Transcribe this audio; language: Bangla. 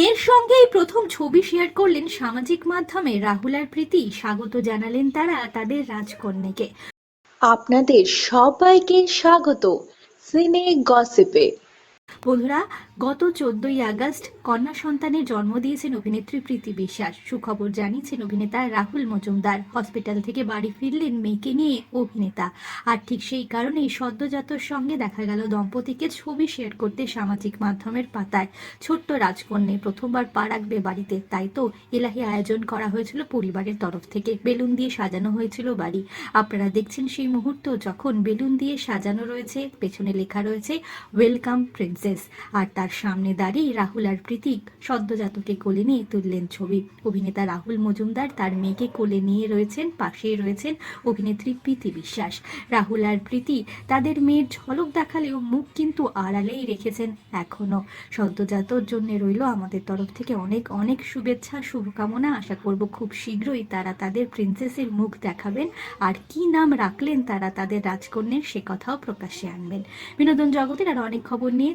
মেয়ের সঙ্গেই প্রথম ছবি শেয়ার করলেন সামাজিক মাধ্যমে রাহুল আর প্রীতি। স্বাগত জানালেন তারা তাদের রাজকন্যাকে। আপনাদের সবাইকে স্বাগত। সিনে গসিপে। বন্ধুরা, গত চোদ্দই আগস্ট কন্যা সন্তানের জন্ম দিয়েছেন অভিনেত্রী প্রীতি বিশ্বাস। সুখবর জানিয়েছেন অভিনেতা রাহুল মজুমদার। হসপিটাল থেকে বাড়ি ফিরলেন মেয়েকে নিয়ে অভিনেতা। আর ঠিক সেই কারণেই সদ্যজাতর সঙ্গে দেখা গেল দম্পতিকে ছবি শেয়ার করতে সামাজিক মাধ্যমের পাতায়। ছোট্ট রাজকন্যে প্রথমবার পা রাখবে বাড়িতে। তাই তো এলাহি আয়োজন করা হয়েছিল পরিবারের তরফ থেকে। বেলুন দিয়ে সাজানো হয়েছিল বাড়ি। আপনারা দেখছেন সেই মুহূর্ত যখন বেলুন দিয়ে সাজানো রয়েছে, পেছনে লেখা রয়েছে, ওয়েলকাম প্রিন্সেস আর তার সামনে দাঁড়িয়ে রাহুল আর প্রীতিক সদ্যজাতকে কোলে নিয়ে তুললেন ছবি। অভিনেতা রাহুল মজুমদার তার মেয়েকে কোলে নিয়ে রয়েছেন, পাশেই রয়েছেন অভিনেত্রী প্রীতি বিশ্বাস। রাহুল আর প্রীতি তাদের মেয়ের ঝলক দেখালেও মুখ কিন্তু আড়ালেই রেখেছেন এখনও। সদ্যজাতর জন্য রইল আমাদের তরফ থেকে অনেক অনেক শুভেচ্ছা, শুভকামনা। আশা করব খুব শীঘ্রই তারা তাদের প্রিন্সেসের মুখ দেখাবেন। আর কি নাম রাখলেন তারা তাদের রাজকন্যের সে কথাও প্রকাশ্যে আনবেন। বিনোদন জগতের আর অনেক খবর নিয়ে